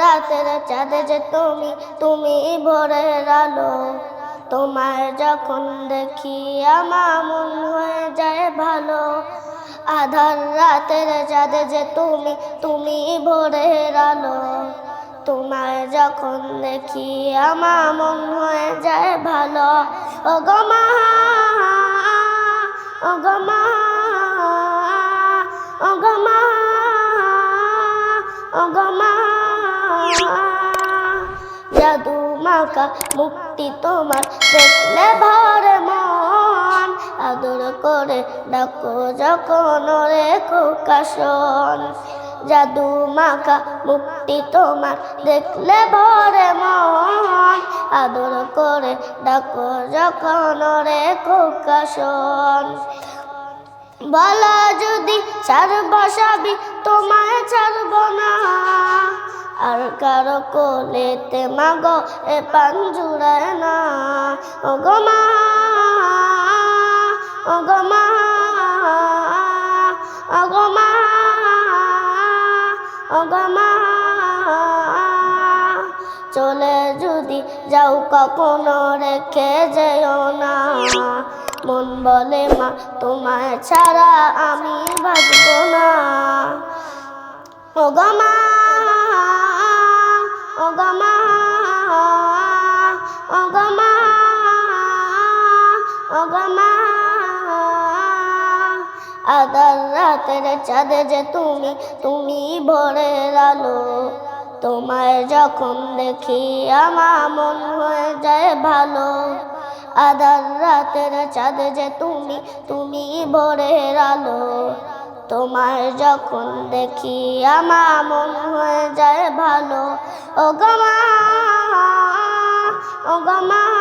রাতের চাঁদে যে তুমি তুমি ভোরের আলো তোমায় যখন দেখি আমার মন হয়ে যায় ভালো আধার রাতের চাঁদে যে তুমি তুমি ভোরের আলো। তোমায় যখন দেখি আমার মন হয়ে যায় ভালো। ও গমা ও গমা ও গমা ও গমা জাদু মাকা মুক্তি তোমার দেখলে ভরে মন। আদর করে ডাকো যখন রেখো কাশন জাদু মাখা মুক্তি তোমার। দেখলে ভরে মন, আদর করে ডাকো যখন রে কাশন বলা যদি ছাড় বসাবি তোমায় ছাড়ব না। আর কারও কোলেতে মাগো এ পাঞ্জুরায় না। ও গো মা ও গো মা। ও গো মা চলে যদি যাও কখনো রেখে যেও না। মন বলে, মা, তোমায় ছাড়া আমি বাঁচব না। ও গমা ও গমা ও গমা ও গমা আদার রাতের চাঁদে যে তুমি তুমি ভোরের আলো। তোমায় যখন দেখি আমার মন হয়ে যায় ভালো। আদার রাতের চাঁদে যে তুমি তুমি ভোরের আলো। তোমায় যখন দেখি আমার মন হয়ে যায় ভালো। ও গমা ও গমা